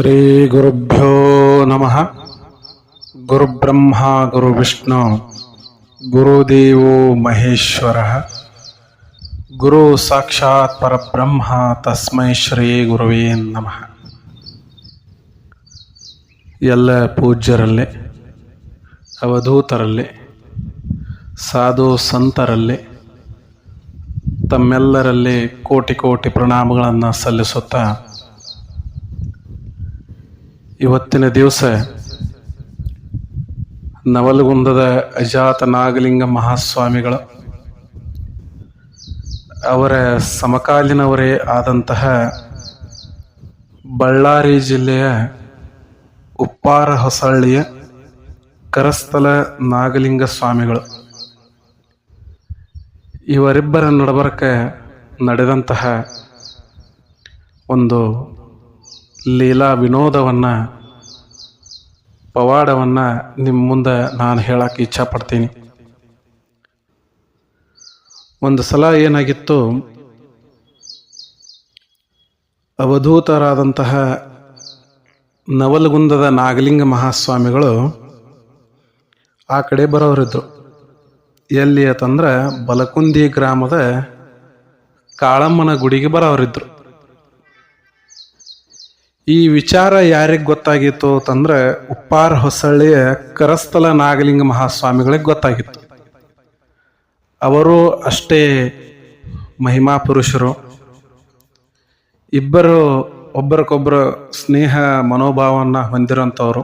ಶ್ರೀ ಗುರುಭ್ಯೋ ನಮಃ ಗುರುಬ್ರಹ್ಮ ಗುರುವಿಷ್ಣು ಗುರುದೇವೋ ಮಹೇಶ್ವರ ಗುರು ಸಾಕ್ಷಾತ್ ಪರಬ್ರಹ್ಮ ತಸ್ಮೈ ಶ್ರೀ ಗುರುವೇ ನಮಃ ಎಲ್ಲ ಪೂಜ್ಯರಲ್ಲಿ, ಅವಧೂತರಲ್ಲಿ, ಸಾಧು ಸಂತರಲ್ಲಿ, ತಮ್ಮೆಲ್ಲರಲ್ಲಿ ಕೋಟಿ ಕೋಟಿ ಪ್ರಣಾಮಗಳನ್ನು ಸಲ್ಲಿಸುತ್ತಾ ಇವತ್ತಿನ ದಿವಸ ನವಲಗುಂದದ ಅಜಾತ ನಾಗಲಿಂಗ ಮಹಾಸ್ವಾಮಿಗಳ ಅವರ ಸಮಕಾಲೀನವರೇ ಆದಂತಹ ಬಳ್ಳಾರಿ ಜಿಲ್ಲೆಯ ಉಪ್ಪಾರ ಹೊಸಳ್ಳಿಯ ಕರಸ್ಥಲ ನಾಗಲಿಂಗ ಸ್ವಾಮಿಗಳು. ಇವರಿಬ್ಬರ ನಡಬರ್ಕ ನಡೆದಂತಹ ಒಂದು ಲೀಲಾ ವಿನೋದವನ್ನು ಪವಾಡವನ್ನು ನಿಮ್ಮ ಮುಂದೆ ನಾನು ಹೇಳಕ್ಕೆ ಇಚ್ಛಪಡ್ತೀನಿ ಒಂದು ಸಲ ಏನಾಗಿತ್ತು, ಅವಧೂತರಾದಂತಹ ನವಲಗುಂದದ ನಾಗಲಿಂಗ ಮಹಾಸ್ವಾಮಿಗಳು ಆ ಕಡೆ ಬರೋರಿದ್ರು. ಎಲ್ಲಿ ಅಂತಂದ್ರೆ ಬಲಕುಂದಿ ಗ್ರಾಮದ ಕಾಳಮ್ಮನ ಗುಡಿಗೆ ಬರೋರಿದ್ರು. ಈ ವಿಚಾರ ಯಾರಿಗೆ ಗೊತ್ತಾಗಿತ್ತು ಅಂತಂದ್ರೆ ಉಪ್ಪಾರ ಹೊಸಳ್ಳಿಯ ಕರಸ್ಥಲ ನಾಗಲಿಂಗ ಮಹಾಸ್ವಾಮಿಗಳಿಗೆ ಗೊತ್ತಾಗಿತ್ತು. ಅವರು ಅಷ್ಟೇ ಮಹಿಮಾ ಪುರುಷರು. ಇಬ್ಬರು ಒಬ್ಬರಿಗೊಬ್ಬರು ಸ್ನೇಹ ಮನೋಭಾವವನ್ನು ಹೊಂದಿರೋಂಥವ್ರು.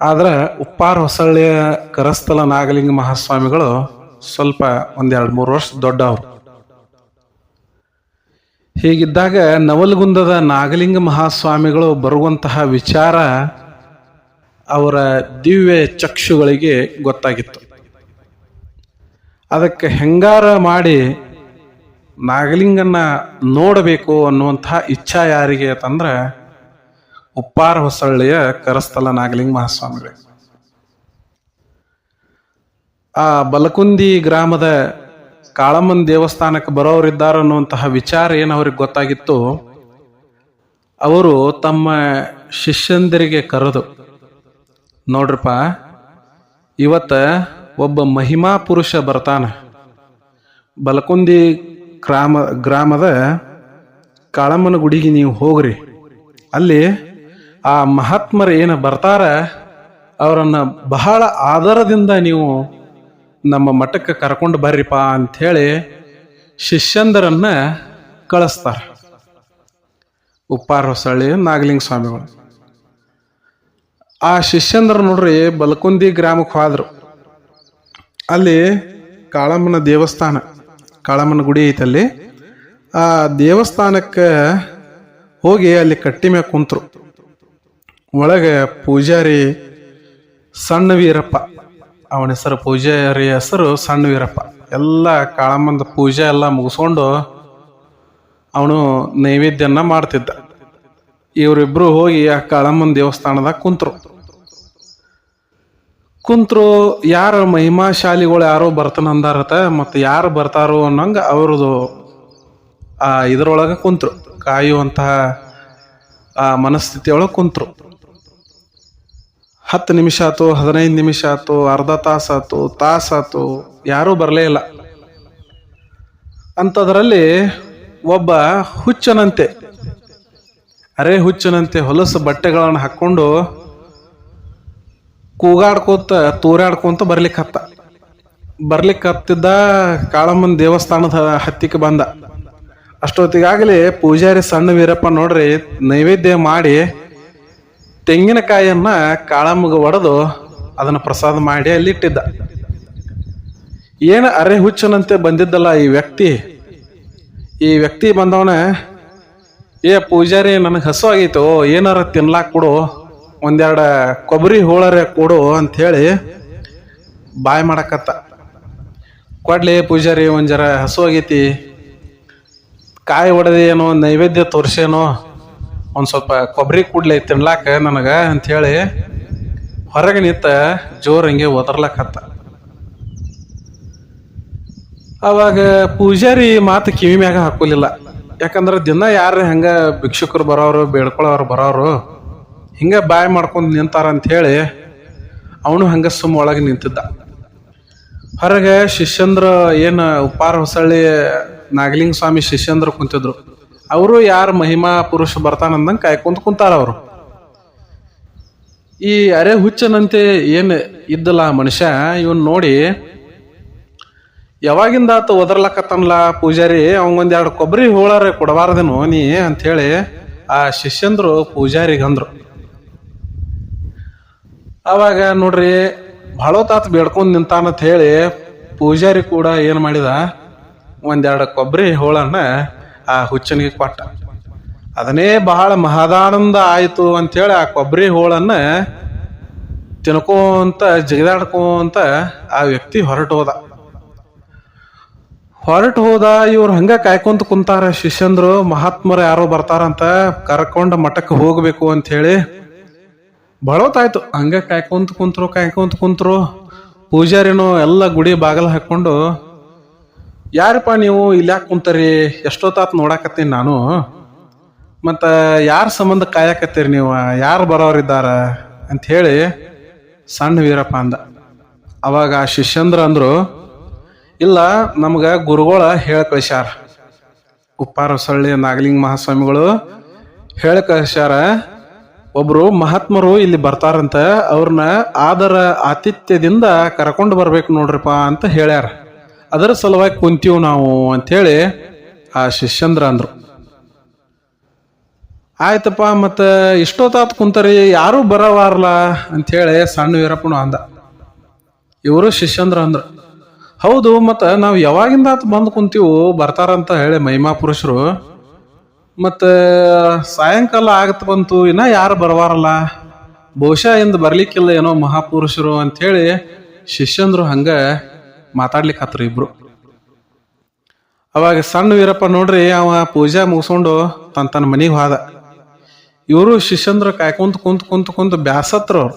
ಆದ್ರೆ ಉಪ್ಪಾರ ಹೊಸಳ್ಳಿಯ ಕರಸ್ಥಲ ನಾಗಲಿಂಗ ಮಹಾಸ್ವಾಮಿಗಳು ಸ್ವಲ್ಪ ಒಂದೆರಡು ಮೂರು ವರ್ಷ ದೊಡ್ಡವರು. ಹೀಗಿದ್ದಾಗ ನವಲಗುಂದದ ನಾಗಲಿಂಗ ಮಹಾಸ್ವಾಮಿಗಳು ಬರುವಂತಹ ವಿಚಾರ ಅವರ ದಿವ್ಯ ಚಕ್ಷುಗಳಿಗೆ ಗೊತ್ತಾಗಿತ್ತು. ಅದಕ್ಕೆ ಹೆಂಗಾರ ಮಾಡಿ ನಾಗಲಿಂಗನ್ನ ನೋಡಬೇಕು ಅನ್ನುವಂತಹ ಇಚ್ಛಾ ಯಾರಿಗೆ ಅಂತಂದ್ರೆ ಉಪ್ಪಾರ ಹೊಸಳ್ಳಿಯ ಕರಸ್ಥಲ ನಾಗಲಿಂಗ ಮಹಾಸ್ವಾಮಿಗಳು. ಆ ಬಲಕುಂದಿ ಗ್ರಾಮದ ಕಾಳಮ್ಮನ ದೇವಸ್ಥಾನಕ್ಕೆ ಬರೋರಿದ್ದಾರೆ ಅನ್ನುವಂತಹ ವಿಚಾರ ಏನು ಅವ್ರಿಗೆ ಗೊತ್ತಾಗಿತ್ತು? ಅವರು ತಮ್ಮ ಶಿಷ್ಯಂದಿರಿಗೆ ಕರೆದು, ನೋಡ್ರಪ್ಪ, ಇವತ್ತ ಒಬ್ಬ ಮಹಿಮಾ ಪುರುಷ ಬರ್ತಾನೆ. ಬಲಕುಂದಿ ಗ್ರಾಮ, ಗ್ರಾಮದ ಕಾಳಮ್ಮನ ಗುಡಿಗೆ ನೀವು ಹೋಗ್ರಿ. ಅಲ್ಲಿ ಆ ಮಹಾತ್ಮರು ಏನು ಬರ್ತಾರ, ಅವರನ್ನು ಬಹಳ ಆದರದಿಂದ ನೀವು ನಮ್ಮ ಮಠಕ್ಕೆ ಕರ್ಕೊಂಡು ಬರ್ರಿಪ್ಪ ಅಂಥೇಳಿ ಶಿಷ್ಯಂದರನ್ನ ಕಳಿಸ್ತಾರೆ. ಉಪ್ಪಾರ ಹೊಸಳ್ಳಿ, ನಾಗಲಿಂಗ ಸ್ವಾಮಿಗಳು. ಆ ಶಿಷ್ಯಂದ್ರ ನೋಡ್ರಿ ಬಲಕುಂದಿ ಗ್ರಾಮಕ್ಕೆ ಹೋದ್ರು. ಅಲ್ಲಿ ಕಾಳಮ್ಮನ ದೇವಸ್ಥಾನ, ಕಾಳಮ್ಮನ ಗುಡಿ ಐತಲ್ಲಿ ಆ ದೇವಸ್ಥಾನಕ್ಕೆ ಹೋಗಿ ಅಲ್ಲಿ ಕಟ್ಟಿ ಮ್ಯಾಗ ಕುಂತರು. ಒಳಗೆ ಪೂಜಾರಿ ಸಣ್ಣ ವೀರಪ್ಪ. ಅವನ ಹೆಸರು ಪೂಜಾರಿ ಹೆಸರು ಸಣ್ಣ ವೀರಪ್ಪ ಎಲ್ಲ ಕಾಳಮ್ಮನ ಪೂಜೆ ಎಲ್ಲ ಮುಗಿಸ್ಕೊಂಡು ಅವನು ನೈವೇದ್ಯನ ಮಾಡ್ತಿದ್ದ. ಇವರಿಬ್ಬರು ಹೋಗಿ ಆ ಕಾಳಮ್ಮನ ದೇವಸ್ಥಾನದಾಗ ಕುಂತ್ರು. ಕುಂತ್ರು ಯಾರು ಮಹಿಮಾಶಾಲಿಗಳು ಯಾರೋ ಬರ್ತಾನ ಅಂದಾರತ ಮತ್ತು ಯಾರು ಬರ್ತಾರೋ ಅನ್ನಂಗೆ ಅವ್ರದ್ದು ಆ ಇದರೊಳಗೆ ಕುಂತ್ರು. ಕಾಯುವಂತಹ ಆ ಮನಸ್ಥಿತಿಯೊಳಗೆ ಕುಂತ್ರು. ಹತ್ತು ನಿಮಿಷ ಆಯ್ತು ಹದಿನೈದು ನಿಮಿಷ ಆಯ್ತು ಅರ್ಧ ತಾಸು ತಾಸಾತು ತಾಸು ಆತು, ಯಾರೂ ಬರಲೇ ಇಲ್ಲ. ಅಂಥದ್ರಲ್ಲಿ ಒಬ್ಬ ಹುಚ್ಚನಂತೆ, ಅರೆ ಹುಚ್ಚನಂತೆ ಹೊಲಸು ಬಟ್ಟೆಗಳನ್ನು ಹಾಕ್ಕೊಂಡು ಕೂಗಾಡ್ಕೋತ, ತೂರಾಡ್ಕೊಂತ ಬರ್ಲಿಕ್ಕೆ ಹತ್ತ. ಬರ್ಲಿಕ್ಕೆ ಹತ್ತಿದ್ದ ಕಾಳಮ್ಮನ ದೇವಸ್ಥಾನದ ಹತ್ತಿಕ್ಕೆ ಬಂದ. ಅಷ್ಟೊತ್ತಿಗಾಗಲೇ ಪೂಜಾರಿ ಸಣ್ಣ ವೀರಪ್ಪ ನೋಡ್ರಿ, ನೈವೇದ್ಯ ಮಾಡಿ ತೆಂಗಿನಕಾಯಿಯನ್ನ ಕಾಳಮ್ಮಗ ಒಡೆದು ಅದನ್ನ ಪ್ರಸಾದ ಮಾಡಿ ಅಲ್ಲಿ ಇಟ್ಟಿದ್ದ ಏನು ಅರೆ ಹುಚ್ಚನಂತೆ ಬಂದಿದ್ದಲ್ಲ ಈ ವ್ಯಕ್ತಿ? ಈ ವ್ಯಕ್ತಿ ಬಂದವನ, ಏ ಪೂಜಾರಿ, ನನಗೆ ಹಸು ಆಗೈತು, ಏನಾರ ತಿನ್ಲಾಕ್ ಕೊಡು, ಒಂದೆರಡು ಕೊಬ್ಬರಿ ಹೋಳರೆ ಕೊಡು ಅಂಥೇಳಿ ಬಾಯ್ ಮಾಡಕತ್ತ. ಕೊಡ್ಲಿ ಪೂಜಾರಿ, ಒಂದು ಜರ ಹಸು ಆಗೈತಿ, ಕಾಯಿ ಒಡೆದೇನೋ, ನೈವೇದ್ಯ ತೋರಿಸೇನೋ ಒಂದು ಸ್ವಲ್ಪ ಕೊಬ್ಬರಿ ಕೂಡ್ಲೆ ತಿನ್ಲಾಕ ನನಗೆ ಅಂಥೇಳಿ ಹೊರಗೆ ನಿಂತ ಜೋರು ಹಂಗೆ ಒದರ್ಲಕತ್ತ. ಅವಾಗ ಪೂಜಾರಿ ಮಾತು ಕಿವಿ ಮ್ಯಾಗ ಹಾಕೋಲಿಲ್ಲ. ಯಾಕಂದ್ರೆ ದಿನ ಯಾರು ಹೆಂಗೆ ಭಿಕ್ಷುಕರು ಬರೋರು ಬೇಡ್ಕೊಳ್ಳೋರು ಬರೋರು, ಹಿಂಗೆ ಬಾಯ್ ಮಾಡ್ಕೊಂಡು ನಿಂತಾರ ಅಂತ ಹೇಳಿ ಅವನು ಹಂಗೆ ಸುಮ್ಮ ಒಳಗೆ ನಿಂತಿದ್ದ. ಹೊರಗೆ ಶಿಷ್ಯಂದ್ರ ಏನು ಉಪಾರ ಹೊಸಳ್ಳಿ ನಾಗಲಿಂಗ ಸ್ವಾಮಿ ಶಿಷ್ಯಂದ್ರ ಕುಂತಿದ್ರು. ಅವರು ಯಾರು ಮಹಿಮಾ ಪುರುಷ ಬರ್ತಾನಂದಂಗೆ ಕಾಯ್ಕೊಂತ ಕುಂತಾರ ಅವರು. ಈ ಅರೆ ಹುಚ್ಚನಂತೆ ಏನು ಇದ್ದಲ್ಲ ಮನುಷ್ಯ, ಇವನ್ ನೋಡಿ ಯಾವಾಗಿಂದ ಆತ ಒದರ್ಲಕತ್ತನ್ಲ ಪೂಜಾರಿ, ಅವಂಗೊಂದ್ ಎರಡು ಕೊಬ್ಬರಿ ಹೋಳಾರ ಕೊಡಬಾರ್ದೇನು ನೀ ಅಂಥೇಳಿ ಆ ಶಿಷ್ಯಂದ್ರು ಪೂಜಾರಿಗೆ ಅಂದ್ರು. ಅವಾಗ ನೋಡ್ರಿ ತಾತ ಬೇಡ್ಕೊಂಡ್ ನಿಂತಾನಂತ ಹೇಳಿ ಪೂಜಾರಿ ಕೂಡ ಏನು ಮಾಡಿದ ಒಂದೆರಡು ಕೊಬ್ಬರಿ ಹೋಳನ್ನ ಆ ಹುಚ್ಚನಿಗೆ ಕೊಟ್ಟ. ಅದನ್ನೇ ಬಹಳ ಮಹದಾನಂದ ಆಯಿತು ಅಂತೇಳಿ ಆ ಕೊಬ್ಬರಿ ಹೋಳನ್ನ ತಿನ್ಕೋಂತ, ಜಿಗಿದಾಡ್ಕೋಂತ ಆ ವ್ಯಕ್ತಿ ಹೊರಟು ಹೋದ. ಹೊರಟು ಹೋದ, ಇವ್ರು ಹಂಗೆ ಕಾಯ್ಕೊಂತ ಕುಂತಾರ, ಶಿಷ್ಯಂದ್ರು ಮಹಾತ್ಮರು ಯಾರೋ ಬರ್ತಾರಂತ ಕರ್ಕೊಂಡು ಮಠಕ್ಕೆ ಹೋಗ್ಬೇಕು ಅಂತ ಹೇಳಿ ಬಳೋತಾಯ್ತು ಹಂಗೆ ಕಾಯ್ಕೊಂತ ಕುಂತರು ಕಾಯ್ಕೊಂತ ಕುಂತರು ಪೂಜಾರಿನೂ ಎಲ್ಲ ಗುಡಿ ಬಾಗಲ ಹಾಕೊಂಡು ಯಾರಪ್ಪ ನೀವು ಇಲ್ಲಿ ಯಾಕೆ ಕುಂತರಿ? ಎಷ್ಟೊತ್ತಾತ್ ನೋಡಾಕತ್ತೀನಿ ನಾನು. ಮತ್ತು ಯಾರ ಸಂಬಂಧ ಕಾಯಕತ್ತೀರಿ ನೀವು? ಯಾರು ಬರೋರಿದ್ದಾರ? ಅಂತ ಹೇಳಿ ಸಣ್ಣ ವೀರಪ್ಪ ಅಂದ. ಅವಾಗ ಶಿಷ್ಯಂದ್ರ ಅಂದರು, ಇಲ್ಲ, ನಮ್ಗೆ ಗುರುಗಳ ಹೇಳ ಕಳಿಸ್ಯಾರ ಉಪ್ಪಾರ ಸೊಳ್ಳಿ, ನಾಗಲಿಂಗ ಮಹಾಸ್ವಾಮಿಗಳು ಹೇಳ ಕಳಿಸ್ಯಾರ ಒಬ್ಬರು ಮಹಾತ್ಮರು ಇಲ್ಲಿ ಬರ್ತಾರಂತ ಅವ್ರನ್ನ ಆದರ ಆತಿಥ್ಯದಿಂದ ಕರ್ಕೊಂಡು ಬರ್ಬೇಕು ನೋಡ್ರಿಪ್ಪ ಅಂತ ಹೇಳ್ಯಾರ. ಅದರ ಸಲುವಾಗಿ ಕುಂತೀವಿ ನಾವು ಅಂಥೇಳಿ ಆ ಶಿಷ್ಯಂದ್ರ ಅಂದರು. ಆಯ್ತಪ್ಪ, ಮತ್ತು ಇಷ್ಟೊತ್ತಾತ್ ಕುಂತರಿ, ಯಾರು ಬರವಾರಲ್ಲ ಅಂಥೇಳಿ ಸಣ್ಣ ವೀರಪ್ಪನ ಅಂದ. ಇವರು ಶಿಷ್ಯಂದ್ರ ಅಂದ್ರ. ಹೌದು, ಮತ್ತು ನಾವು ಯಾವಾಗಿಂದ ಬಂದು ಕುಂತೀವು ಬರ್ತಾರಂತ ಹೇಳಿ ಮಹಿಮಾ ಪುರುಷರು. ಮತ್ತು ಸಾಯಂಕಾಲ ಆಗತ್ ಬಂತು, ಇನ್ನ ಯಾರು ಬರವಾರಲ್ಲ? ಬಹುಶಃ ಇಂದ ಬರ್ಲಿಕ್ಕಿಲ್ಲ ಏನೋ ಮಹಾಪುರುಷರು ಅಂಥೇಳಿ ಶಿಷ್ಯಂದ್ರು ಹಂಗ ಮಾತಾಡ್ಲಿಕ್ಕೆ ಇಬ್ರು. ಅವಾಗ ಸಣ್ಣ ವೀರಪ್ಪ ನೋಡ್ರಿ, ಅವ ಪೂಜಾ ಮುಗಿಸ್ಕೊಂಡು ತನ್ನ ತನ್ನ ಮನೆಗೆ ಹೋದ. ಇವರು ಶಿಷ್ಯಂದ್ರ ಕಾಯ್ಕೊಂತ ಕುಂತ ಕುಂತ ಕುಂತ ಬ್ಯಾಸತ್ರ ಅವ್ರು.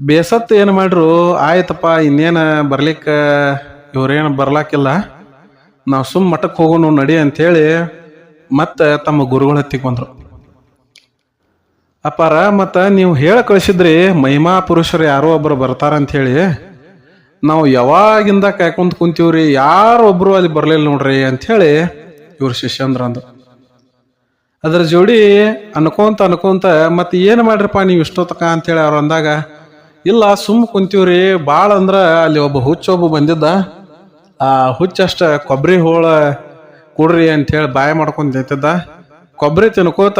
ಬೇಸತ್ ಏನು ಮಾಡ್ರು, ಆಯ್ತಪ್ಪ, ಇನ್ನೇನ ಬರ್ಲಿಕ್ಕ, ಇವ್ರೇನು ಬರ್ಲಾಕಿಲ್ಲ. ನಾವು ಸುಮ್ಮ ಮಠಕ್ಕೆ ಹೋಗೋಣ, ನಡಿ ಅಂತೇಳಿ ಮತ್ತೆ ತಮ್ಮ ಗುರುಗಳ ಹತ್ತಿಗೆ ಬಂದರು. ಅಪ್ಪಾರ, ಮತ್ತು ನೀವು ಹೇಳ ಕಳಿಸಿದ್ರಿ, ಮಹಿಮಾ ಪುರುಷರು ಯಾರೋ ಒಬ್ಬರು ಬರ್ತಾರ ಅಂತ ಹೇಳಿ ನಾವು ಯಾವಾಗಿಂದ ಕಾಯ್ಕೊಂತ ಕುಂತೀವ್ರಿ? ಯಾರೊಬ್ರು ಅಲ್ಲಿ ಬರ್ಲಿಲ್ಲ ನೋಡ್ರಿ ಅಂತ ಹೇಳಿ ಇವ್ರು ಶಿಷ್ಯಂದ್ರ ಅಂದ್ರು. ಅದ್ರ ಜೋಡಿ ಅನ್ಕೊಂತ ಅನ್ಕೊಂತ ಮತ್ತೆ ಏನು ಮಾಡ್ರಪ್ಪ ನೀವು ಇಷ್ಟೊತ್ತಕ ಅಂತೇಳಿ ಅವ್ರು ಅಂದಾಗ, ಇಲ್ಲ ಸುಮ್ ಕುಂತೀವ್ರಿ ಭಾಳ ಅಂದ್ರೆ ಅಲ್ಲಿ ಒಬ್ಬ ಹುಚ್ಚ ಒಬ್ಬ ಬಂದಿದ್ದ. ಆ ಹುಚ್ಚಷ್ಟ ಕೊಬ್ಬರಿ ಹೋಳ ಕೊಡ್ರಿ ಅಂತೇಳಿ ಬಾಯ ಮಾಡ್ಕೊಂತ ನಿಂತಿದ್ದ. ಕೊಬ್ಬರಿ ತಿನ್ಕೋತ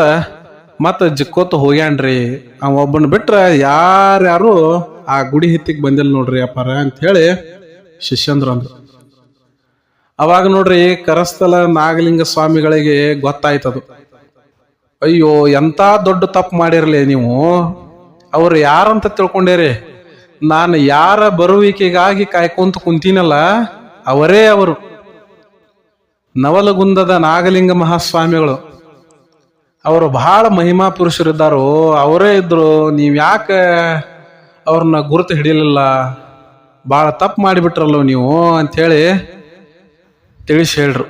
ಮತ್ತೆ ಜಿಕ್ಕೋತ ಹೋಗ್ಯಾನ್ರಿ. ಅವ ಒಬ್ಬನ ಬಿಟ್ರ ಯಾರ್ಯಾರು ಆ ಗುಡಿ ಹಿತ್ತಿಗೆ ಬಂದಿಲ್ಲ ನೋಡ್ರಿ ಅಪ್ಪಾರ ಅಂತ ಹೇಳಿ ಶಿಷ್ಯಂದ್ರ ಅಂದ್ರು. ಅವಾಗ ನೋಡ್ರಿ ಕರಸ್ಥಲ ನಾಗಲಿಂಗ ಸ್ವಾಮಿಗಳಿಗೆ ಗೊತ್ತಾಯ್ತದು. ಅಯ್ಯೋ, ಎಂತ ದೊಡ್ಡ ತಪ್ಪು ಮಾಡಿರಲಿ ನೀವು? ಅವ್ರು ಯಾರಂತ ತಿಳ್ಕೊಂಡೇರಿ? ನಾನು ಯಾರ ಬರುವಿಕೆಗಾಗಿ ಕಾಯ್ಕೊಂತ ಕುಂತೀನಲ್ಲ, ಅವರೇ ಅವರು. ನವಲಗುಂದದ ನಾಗಲಿಂಗ ಮಹಾಸ್ವಾಮಿಗಳು. ಅವರು ಬಹಳ ಮಹಿಮಾ ಪುರುಷರಿದ್ದಾರೋ, ಅವರೇ ಇದ್ರು. ನೀವು ಯಾಕೆ ಅವ್ರನ್ನ ಗುರುತು ಹಿಡಿಯಲಿಲ್ಲ ಭಾಳ ತಪ್ಪು ಮಾಡಿಬಿಟ್ರಲ್ಲೋ ನೀವು ಅಂಥೇಳಿ ತಿಳಿಸಿ ಹೇಳ್ರು.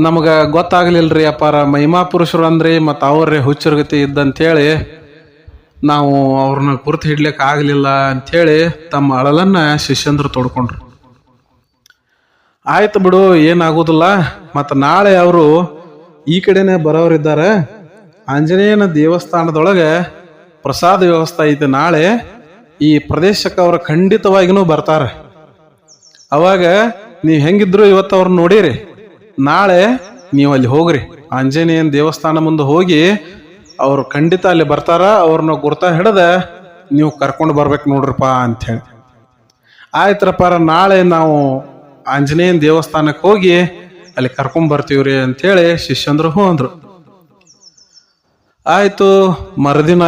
ನಮಗೆ ಗೊತ್ತಾಗಲಿಲ್ಲರಿ ಅಪ್ಪಾರ, ಮಹಿಮಾ ಪುರುಷರು ಅಂದ್ರಿ ಮತ್ತು ಅವ್ರೇ ಹುಚ್ಚರ್ಗತಿ ಇದ್ದಂಥೇಳಿ ನಾವು ಅವ್ರನ್ನ ಗುರುತು ಹಿಡ್ಲಿಕ್ಕೆ ಆಗಲಿಲ್ಲ ಅಂಥೇಳಿ ತಮ್ಮ ಅಳಲನ್ನ ಶಿಷ್ಯಂದ್ರು ತೊಡ್ಕೊಂಡ್ರು. ಆಯ್ತು ಬಿಡು, ಏನಾಗೋದಿಲ್ಲ. ಮತ್ತು ನಾಳೆ ಅವರು ಈ ಕಡೆನೇ ಬರೋರಿದ್ದಾರೆ ಆಂಜನೇಯನ ದೇವಸ್ಥಾನದೊಳಗೆ ಪ್ರಸಾದ ವ್ಯವಸ್ಥೆ ಐತೆ. ನಾಳೆ ಈ ಪ್ರದೇಶಕ್ಕೆ ಅವರು ಖಂಡಿತವಾಗಿನೂ ಬರ್ತಾರೆ. ಅವಾಗ ನೀವು ಹೆಂಗಿದ್ರು ಇವತ್ತು ಅವ್ರನ್ನ ನೋಡಿರಿ. ನಾಳೆ ನೀವು ಅಲ್ಲಿ ಹೋಗ್ರಿ. ಆಂಜನೇಯನ ದೇವಸ್ಥಾನ ಮುಂದೆ ಹೋಗಿ ಅವ್ರು ಖಂಡಿತ ಅಲ್ಲಿ ಬರ್ತಾರ. ಅವ್ರನ್ನ ಗುರ್ತ ಹಿಡ್ದ ನೀವು ಕರ್ಕೊಂಡು ಬರ್ಬೇಕು ನೋಡ್ರಪ್ಪ ಅಂಥೇಳಿ ಆಯ್ತ್ರಪ್ಪ ನಾಳೆ ನಾವು ಆಂಜನೇಯನ ದೇವಸ್ಥಾನಕ್ಕೆ ಹೋಗಿ ಅಲ್ಲಿ ಕರ್ಕೊಂಡ್ ಬರ್ತೀವ್ರಿ ಅಂಥೇಳಿ ಶಿಷ್ಯಂದ್ರು ಹ್ಞೂ ಅಂದ್ರು. ಆಯ್ತು, ಮರುದಿನ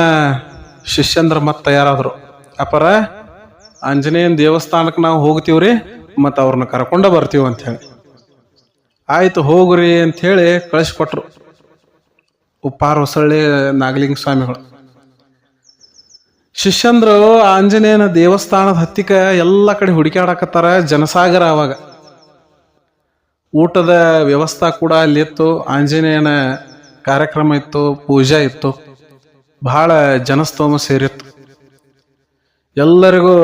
ಶಿಷ್ಯಂದ್ರ ಮತ್ತೆ ತಯಾರಾದರು. ಅಪರ, ಆಂಜನೇಯನ ದೇವಸ್ಥಾನಕ್ಕೆ ನಾವು ಹೋಗ್ತೀವ್ರಿ ಮತ್ತು ಅವ್ರನ್ನ ಕರ್ಕೊಂಡ ಬರ್ತೀವಿ ಅಂತ ಹೇಳಿ ಆಯ್ತು, ಹೋಗ್ರಿ ಅಂತ ಹೇಳಿ ಕಳಿಸ್ಕೊಟ್ರು ಉಪ್ಪಾರ ಹೊಸಳ್ಳಿ ನಾಗಲಿಂಗ ಸ್ವಾಮಿಗಳು. ಶಿಷ್ಯಂದ್ರು ಆಂಜನೇಯನ ದೇವಸ್ಥಾನದ ಹತ್ತಿಕ ಎಲ್ಲ ಕಡೆ ಹುಡುಕಾಡಕತ್ತಾರ ಜನಸಾಗರ ಅವಾಗ. ಊಟದ ವ್ಯವಸ್ಥೆ ಕೂಡ ಅಲ್ಲಿತ್ತು, ಆಂಜನೇಯನ ಕಾರ್ಯಕ್ರಮ ಇತ್ತು, ಪೂಜಾ ಇತ್ತು. ಬಹಳ ಜನಸ್ತೋಮ ಸೇರಿತ್ತು. ಎಲ್ಲರಿಗೂ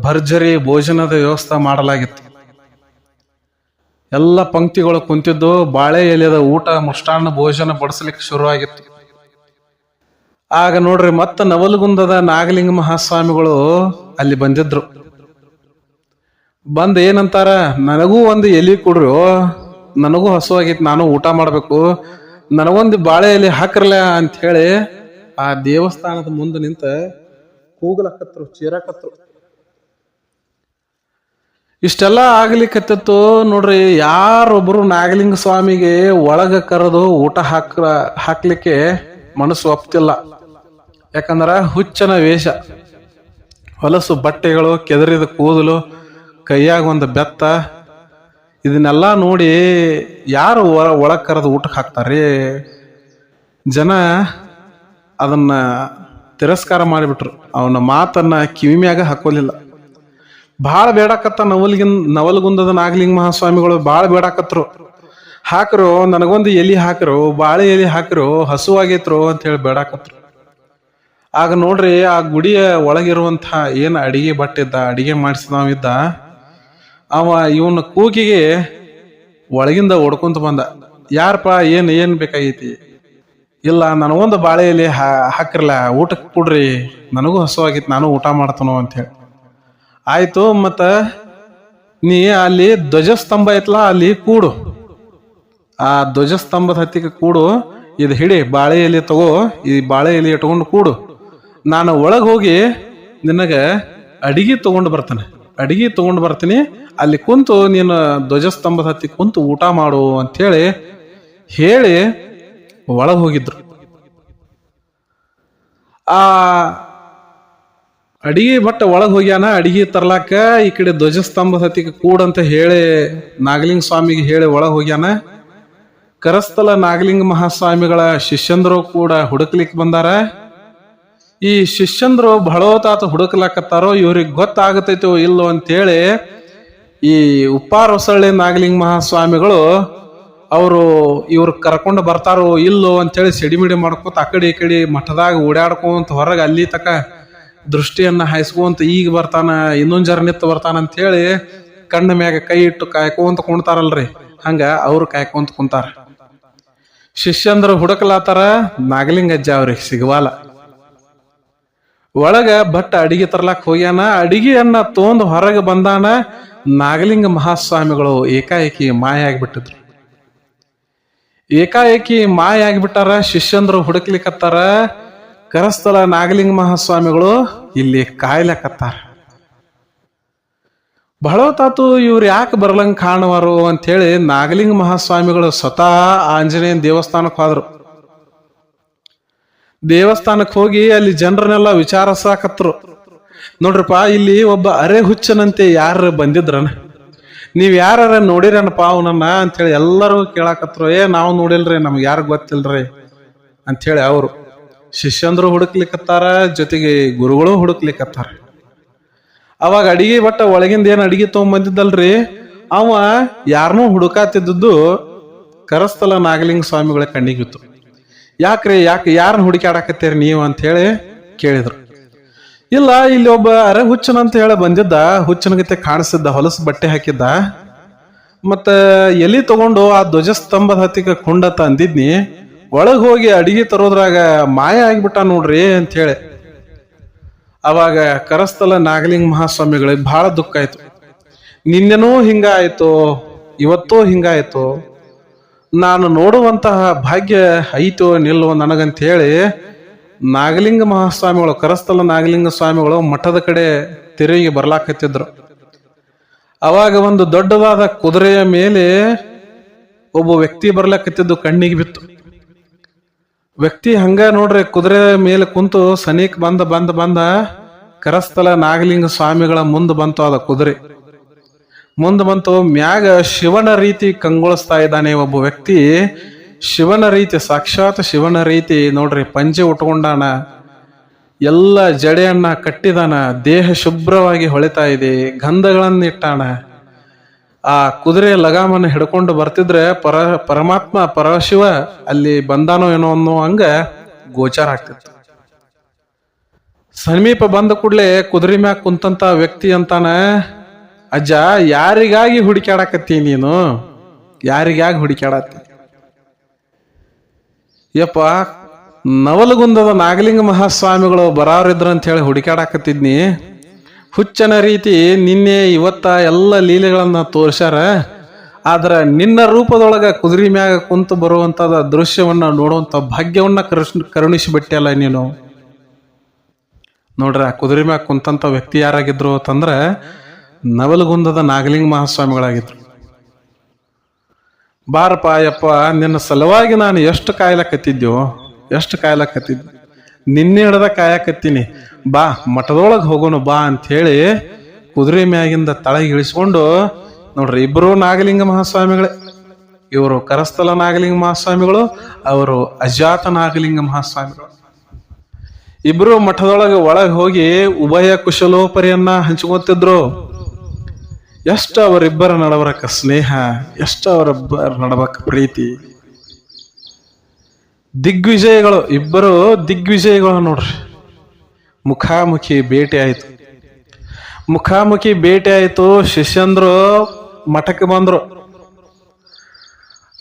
ಭರ್ಜರಿ ಭೋಜನದ ವ್ಯವಸ್ಥೆ ಮಾಡಲಾಗಿತ್ತು. ಎಲ್ಲ ಪಂಕ್ತಿಗಳು ಕುಂತಿದ್ದು, ಬಾಳೆ ಎಲೆದ ಊಟ, ಮೃಷ್ಟಾನ್ನ ಭೋಜನ ಬಡಿಸ್ಲಿಕ್ಕೆ ಶುರುವಾಗಿತ್ತು. ಆಗ ನೋಡ್ರಿ, ಮತ್ತ ನವಲಗುಂದದ ನಾಗಲಿಂಗ ಮಹಾಸ್ವಾಮಿಗಳು ಅಲ್ಲಿ ಬಂದಿದ್ರು. ಬಂದ್ ಏನಂತಾರ, ನನಗೂ ಒಂದು ಎಲಿ ಕೊಡ್ರು ನನಗೂ ಹಸುವಾಗಿತ್ತು, ನಾನು ಊಟ ಮಾಡ್ಬೇಕು ನನಗೊಂದು ಬಾಳೆ ಎಲೆ ಹಾಕ್ರಲ್ಲ ಅಂತ ಹೇಳಿ ಆ ದೇವಸ್ಥಾನದ ಮುಂದೆ ನಿಂತ ಕೂಗ್ಲಕತ್ರು ಚೀರಾಕತ್ರು ಇಷ್ಟೆಲ್ಲ ಆಗ್ಲಿಕ್ಕತ್ತಿತ್ತು ನೋಡ್ರಿ, ಯಾರೊಬ್ರು ನಾಗಲಿಂಗ ಸ್ವಾಮಿಗೆ ಒಳಗ ಕರೆದು ಊಟ ಹಾಕ ಹಾಕ್ಲಿಕ್ಕೆ ಮನಸ್ಸು ಒಪ್ತಿಲ್ಲ. ಯಾಕಂದ್ರ ಹುಚ್ಚನ ವೇಷ. ಹೊಲಸು ಬಟ್ಟೆಗಳು, ಕೆದರಿದ ಕೂದಲು ಕೈಯಾಗ ಒಂದು ಬೆತ್ತ ಇದನ್ನೆಲ್ಲ ನೋಡಿ ಯಾರು ಒಳ ಒಳಗೆ ಕರೆದು ಊಟಕ್ಕೆ ಹಾಕ್ತಾರೆ ಜನ ಅದನ್ನ ತಿರಸ್ಕಾರ ಮಾಡಿಬಿಟ್ರು. ಅವನ ಮಾತನ್ನ ಕಿವಿ ಮ್ಯಾಗ ಹಾಕೋಲಿಲ್ಲ. ಭಾಳ ಬೇಡಾಕತ್ತ ನವಲ್ಗಿನ್ ನವಲ್ಗುಂದದ ನಾಗಲಿಂಗ ಮಹಾಸ್ವಾಮಿಗಳು ಭಾಳ ಬೇಡಾಕತ್ರು. ಹಾಕರು, ನನಗೊಂದು ಎಲಿ ಹಾಕರು, ಬಾಳೆ ಎಲಿ ಹಾಕರು, ಹಸುವಾಗೈತ್ರು ಅಂತ ಹೇಳಿ ಬೇಡಾಕತ್ರು. ಆಗ ನೋಡ್ರಿ, ಆ ಗುಡಿಯ ಒಳಗಿರುವಂಥ ಏನು ಅಡಿಗೆ ಬಟ್ಟಿದ್ದ, ಅಡಿಗೆ ಮಾಡಿಸಿದವಿದ್ದ ಅವ ಇವನ ಕೂಗಿಗೆ ಒಳಗಿಂದ ಹೊಡ್ಕೊಂತ ಬಂದ. ಯಾರಪ್ಪ ಏನ್ ಏನ್ ಬೇಕಾಗೈತಿ? ಇಲ್ಲ, ನನಗೊಂದು ಬಾಳೆ ಎಲೆ ಹಾ, ಹಾಕಿರ್ಲ, ಊಟಕ್ಕೆ ಕೊಡ್ರಿ. ನನಗೂ ಹಸುವಾಗಿತ್ತು ನಾನು ಊಟ ಮಾಡ್ತನೋ ಅಂತ ಹೇಳಿ ಆಯ್ತು, ಮತ್ತ ನೀ ಅಲ್ಲಿ ಧ್ವಜಸ್ತಂಭ ಐತ್ಲಾ, ಅಲ್ಲಿ ಕೂಡು. ಆ ಧ್ವಜಸ್ತಂಭದ ಹತ್ತಿಗೆ ಕೂಡು. ಇದು ಹಿಡಿ ಬಾಳೆ ಎಲೆ ತಗೋ, ಈ ಬಾಳೆ ಎಲೆ ಇಟ್ಕೊಂಡು ಕೂಡು. ನಾನು ಒಳಗೆ ಹೋಗಿ ನಿನಗೆ ಅಡಿಗೆ ತಗೊಂಡು ಬರ್ತಾನೆ. ಅಡಿಗೆ ತಗೊಂಡು ಬರ್ತೀನಿ. ಅಲ್ಲಿ ಕುಂತು ನೀನು ಧ್ವಜಸ್ತಂಭದ ಹತ್ತಿ ಕುಂತು ಊಟ ಮಾಡು ಅಂತೇಳಿ ಹೇಳಿ ಒಳಗೆ ಹೋಗಿದ್ರು. ಆ ಅಡಿಗೆ ಭಟ್ಟ ಒಳಗೆ ಹೋಗ್ಯಾನ, ಅಡಿಗೆ ತರ್ಲಾಕ ಈ ಕಡೆ ಧ್ವಜಸ್ತಂಭದ ಹತ್ತಿಗೆ ಕೂಡಂತ ಹೇಳಿ ನಾಗಲಿಂಗ ಸ್ವಾಮಿಗೆ ಹೇಳಿ ಒಳಗೆ ಹೋಗ್ಯಾನ. ಕರಸ್ಥಲ ನಾಗಲಿಂಗ ಮಹಾಸ್ವಾಮಿಗಳ ಶಿಷ್ಯಂದರು ಕೂಡ ಹುಡುಕ್ಲಿಕ್ಕೆ ಬಂದಾರ. ಈ ಶಿಷ್ಯಂದ್ರು ಬಹಳೋತಾತ ಹುಡುಕ್ಲಾಕತ್ತಾರೋ, ಇವ್ರಿಗೆ ಗೊತ್ತಾಗತೈತೋ ಇಲ್ಲೋ ಅಂತೇಳಿ ಈ ಉಪ್ಪಾರ ಹೊಸಳ್ಳಿ ನಾಗಲಿಂಗ ಮಹಾಸ್ವಾಮಿಗಳು ಅವರು ಇವ್ರು ಕರ್ಕೊಂಡು ಬರ್ತಾರೋ ಇಲ್ಲೋ ಅಂತೇಳಿ ಸಿಡಿಮಿಡಿ ಮಾಡ್ಕೋತ ಆ ಕಡೆ ಈ ಕಡೆ ಮಠದಾಗ ಓಡಾಡ್ಕೊಂತ ಹೊರಗೆ ಅಲ್ಲಿ ತಕ ದೃಷ್ಟಿಯನ್ನ ಹಾಯಿಸ್ಕೊಂತ ಈಗ ಬರ್ತಾನ, ಇನ್ನೊಂದು ಜರ ನಿತ್ತು ಬರ್ತಾನ ಅಂತ ಹೇಳಿ ಕಣ್ಣ ಮ್ಯಾಗ ಕೈ ಇಟ್ಟು ಕಾಯ್ಕೊಂತ ಕುಣ್ತಾರಲ್ರಿ. ಹಂಗ ಅವ್ರು ಕಾಯ್ಕೊಂತ ಕುಂತಾರ. ಶಿಷ್ಯಂದ್ರ ಹುಡುಕ್ಲಾತಾರ ನಾಗಲಿಂಗ ಅಜ್ಜ ಅವ್ರಿಗೆ ಸಿಗವಾಲ. ಒಳಗ ಭಟ್ ಅಡಿಗೆ ತರ್ಲಾಕ್ ಹೋಗ್ಯಾನ, ಅಡಿಗೆಯನ್ನ ತೋಂದು ಹೊರಗೆ ಬಂದಾನ, ನಾಗಲಿಂಗ ಮಹಾಸ್ವಾಮಿಗಳು ಏಕಾಏಕಿ ಮಾಯ ಆಗಿಬಿಟ್ಟಿದ್ರು ಏಕಾಏಕಿ ಮಾಯ ಆಗಿಬಿಟ್ಟಾರ ಶಿಷ್ಯಂದ್ರು ಹುಡುಕ್ಲಿಕ್ಕತ್ತಾರ ಕರಸ್ಥಲ ನಾಗಲಿಂಗ ಮಹಾಸ್ವಾಮಿಗಳು ಇಲ್ಲಿ ಕಾಯ್ಲಕತ್ತಾರ. ಬಹಳ ತಾತು, ಇವ್ರು ಯಾಕೆ ಬರ್ಲಂಗ್ ಕಾಣುವರು? ಅಂತೇಳಿ ನಾಗಲಿಂಗ ಮಹಾಸ್ವಾಮಿಗಳು ಸ್ವತಃ ಆಂಜನೇಯನ ದೇವಸ್ಥಾನಕ್ಕೆ ಹೋದ್ರು. ದೇವಸ್ಥಾನಕ್ಕೆ ಹೋಗಿ ಅಲ್ಲಿ ಜನರನ್ನೆಲ್ಲ ವಿಚಾರಿಸಾಕತ್ರು ನೋಡ್ರಪ್ಪ, ಇಲ್ಲಿ ಒಬ್ಬ ಅರೆ ಹುಚ್ಚನಂತೆ ಯಾರು ಬಂದಿದ್ರನ? ನೀವ್ ಯಾರ ನೋಡಿರನಪ್ಪ ಅವನನ್ನ ಅಂತೇಳಿ ಎಲ್ಲರೂ ಕೇಳಾಕತ್ರು, ಏ, ನಾವು ನೋಡಿಲ್ರಿ, ನಮ್ಗೆ ಯಾರು ಗೊತ್ತಿಲ್ರಿ? ಅಂಥೇಳಿ ಅವರು. ಶಿಷ್ಯಂದ್ರು ಹುಡುಕ್ಲಿಕ್ಕತ್ತಾರ ಜೊತೆಗೆ ಗುರುಗಳು ಹುಡುಕ್ಲಿಕ್ಕತ್ತಾರ ಅವಾಗ ಅಡಿಗೆ ಬಟ್ಟ ಒಳಗಿಂದ ಏನ್ ಅಡಿಗೆ ತಗೊಂಬಂದಿದ್ದಲ್ರಿ? ಅವ ಯಾರನ್ನೂ ಹುಡುಕಾತಿದ್ದದ್ದು ಕರಸ್ಥಲ ನಾಗಲಿಂಗ ಸ್ವಾಮಿಗಳ ಕಣ್ಣಿಗೆ ಬಿತ್ತು. ಯಾಕ್ರಿ, ಯಾಕೆ ಯಾರನ್ನ ಹುಡುಕಾಡಕತ್ತೀರಿ ನೀವು ಅಂತ ಹೇಳಿ ಕೇಳಿದ್ರು. ಇಲ್ಲ, ಇಲ್ಲಿ ಒಬ್ಬ ಅರೆ ಹುಚ್ಚನ ಅಂತ ಹೇಳಿ ಬಂದಿದ್ದ ಹುಚ್ಚನಗತೆ ಕಾಣಿಸಿದ್ದ, ಹೊಲಸು ಬಟ್ಟೆ ಹಾಕಿದ್ದ. ಮತ್ತ ಎಲಿ ತಗೊಂಡು ಆ ಧ್ವಜಸ್ತಂಭದ ಹತ್ತಿಗೆ ಕುಂಡತ ಅಂದಿದ್ನಿ ಒಳಗೆ ಹೋಗಿ ಅಡಿಗೆ ತರೋದ್ರಾಗ ಮಾಯ ಆಗಿಬಿಟ್ಟ ನೋಡ್ರಿ ಅಂತ ಹೇಳಿ. ಅವಾಗ ಕರಸ್ಥಲ ನಾಗಲಿಂಗ ಮಹಾಸ್ವಾಮಿಗಳಿಗೆ ಬಹಳ ದುಃಖ ಆಯ್ತು. ನಿನ್ನೆನೂ ಹಿಂಗಾಯಿತು ಇವತ್ತೂ ಹಿಂಗಾಯ್ತು ನಾನು ನೋಡುವಂತಹ ಭಾಗ್ಯ ಐತೋ ನಿಲ್ವೋ ನನಗಂತ ಹೇಳಿ ನಾಗಲಿಂಗ ಮಹಾಸ್ವಾಮಿಗಳು, ಕರಸ್ಥಲ ನಾಗಲಿಂಗ ಸ್ವಾಮಿಗಳು ಮಠದ ಕಡೆ ತಿರುಗಿ ಬರ್ಲಾಕತ್ತಿದ್ರು. ಅವಾಗ ಒಂದು ದೊಡ್ಡದಾದ ಕುದುರೆಯ ಮೇಲೆ ಒಬ್ಬ ವ್ಯಕ್ತಿ ಬರ್ಲಾಕತ್ತಿದ್ದು ಕಣ್ಣಿಗೆ ಬಿತ್ತು. ವ್ಯಕ್ತಿ ಹಂಗ ನೋಡ್ರಿ ಕುದುರೆ ಮೇಲೆ ಕುಂತು ಸನೀಕ್ ಬಂದ ಬಂದ ಬಂದ ಕರಸ್ಥಲ ನಾಗಲಿಂಗ ಸ್ವಾಮಿಗಳ ಮುಂದೆ ಬಂತು ಅದ ಕುದುರೆ. ಮುಂದೆ ಬಂತು, ಮ್ಯಾಗ ಶಿವನ ರೀತಿ ಕಂಗೊಳಿಸ್ತಾ ಇದ್ದಾನೆ ಒಬ್ಬ ವ್ಯಕ್ತಿ. ಶಿವನ ರೀತಿ, ಸಾಕ್ಷಾತ್ ಶಿವನ ರೀತಿ, ನೋಡ್ರಿ, ಪಂಚೆ ಉಟ್ಕೊಂಡಾನ. ಎಲ್ಲ ಜಡೆಯನ್ನ ಕಟ್ಟಿದಾನ, ದೇಹ ಶುಭ್ರವಾಗಿ ಹೊಳಿತಾ ಇದೆ ಗಂಧಗಳನ್ನ ಇಟ್ಟಾನ ಆ ಕುದುರೆ ಲಗಾಮನ್ನು ಹಿಡ್ಕೊಂಡು ಬರ್ತಿದ್ರೆ, ಪರ, ಪರಮಾತ್ಮ, ಪರಶಿವ ಅಲ್ಲಿ ಬಂದಾನೋ ಏನೋ ಅನ್ನೋ ಹಂಗ ಗೋಚಾರ ಆಗ್ತಿತ್ತು. ಸಮೀಪ ಬಂದ ಕೂಡಲೇ ಕುದುರೆ ಮ್ಯಾಗ ಕುಂತಂತ ವ್ಯಕ್ತಿ ಅಂತಾನ ಅಜ್ಜ, ಯಾರಿಗಾಗಿ ಹುಡುಕ್ಯಾಡಕತ್ತಿ ನೀನು? ಯಾರಿಗಾಗಿ ಹುಡುಕ್ಯಾಡತ್ತಿ? ಯಪ್ಪ, ನವಲಗುಂದದ ನಾಗಲಿಂಗ ಮಹಾಸ್ವಾಮಿಗಳು ಬರಾವ್ರಿದ್ರು ಅಂತ ಹೇಳಿ ಹುಡುಕ್ಯಾಡಕತ್ತಿದ್ನಿ. ಹುಚ್ಚನ ರೀತಿ ನಿನ್ನೆ ಇವತ್ತ ಎಲ್ಲ ಲೀಲೆಗಳನ್ನ ತೋರ್ಸ್ಯಾರ. ಆದ್ರೆ ನಿನ್ನ ರೂಪದೊಳಗ ಕುದುರೆ ಮ್ಯಾಗ ಕುಂತು ಬರುವಂತದ ದೃಶ್ಯವನ್ನ ನೋಡುವಂತ ಭಾಗ್ಯವನ್ನ ಕರುಣ್ ಕರುಣಿಸಿಬಿಟ್ಟಲ್ಲ ನೀನು. ನೋಡ್ರ, ಕುದುರೆ ಮ್ಯಾಗ ಕುಂತಂಥ ವ್ಯಕ್ತಿ ಯಾರಾಗಿದ್ರು ಅಂತಂದ್ರ ನವಲಗುಂದದ ನಾಗಲಿಂಗ ಮಹಾಸ್ವಾಮಿಗಳಾಗಿದ್ರು. ಬಾರಪ್ಪ ಯಪ್ಪ ನಿನ್ನ ಸಲುವಾಗಿ ನಾನು ಎಷ್ಟು ಕಾಯ್ಲಕತ್ತಿದ್ಯೋ ಎಷ್ಟು ಕಾಯ್ಲಕತ್ತಿದ್ದೆ ನಿನ್ನೆ ಹಿಡ್ದ ಕಾಯಕತ್ತೀನಿ ಬಾ, ಮಠದೊಳಗೆ ಹೋಗೋಣ, ಬಾ ಅಂತ ಹೇಳಿ ಕುದುರೆ ಮ್ಯಾಗಿಂದ ತಳಗೆ ಇಳಿಸ್ಕೊಂಡು ನೋಡ್ರಿ ಇಬ್ಬರು ನಾಗಲಿಂಗ ಮಹಾಸ್ವಾಮಿಗಳೇ. ಇವರು ಕರಸ್ಥಲ ನಾಗಲಿಂಗ ಮಹಾಸ್ವಾಮಿಗಳು, ಅವರು ಅಜಾತ ನಾಗಲಿಂಗ ಮಹಾಸ್ವಾಮಿಗಳು. ಇಬ್ರು ಮಠದೊಳಗೆ ಒಳಗೆ ಹೋಗಿ ಉಭಯ ಕುಶಲೋಪರಿಯನ್ನ ಹಂಚ್ಕೊತಿದ್ರು. ಎಷ್ಟು ಅವರಿಬ್ಬರ ನಡವರಕ ಸ್ನೇಹ, ಎಷ್ಟು ಅವರಿಬ್ಬರ ನಡವಕ ಪ್ರೀತಿ. ದಿಗ್ವಿಜಯಗಳು, ಇಬ್ಬರು ದಿಗ್ವಿಜಯಗಳು ನೋಡ್ರಿ. ಮುಖಾಮುಖಿ ಭೇಟಿ ಆಯಿತು. ಮುಖಾಮುಖಿ ಭೇಟಿ ಆಯಿತು, ಶಿಷ್ಯಂದ್ರು ಮಠಕ್ಕೆ ಬಂದರು.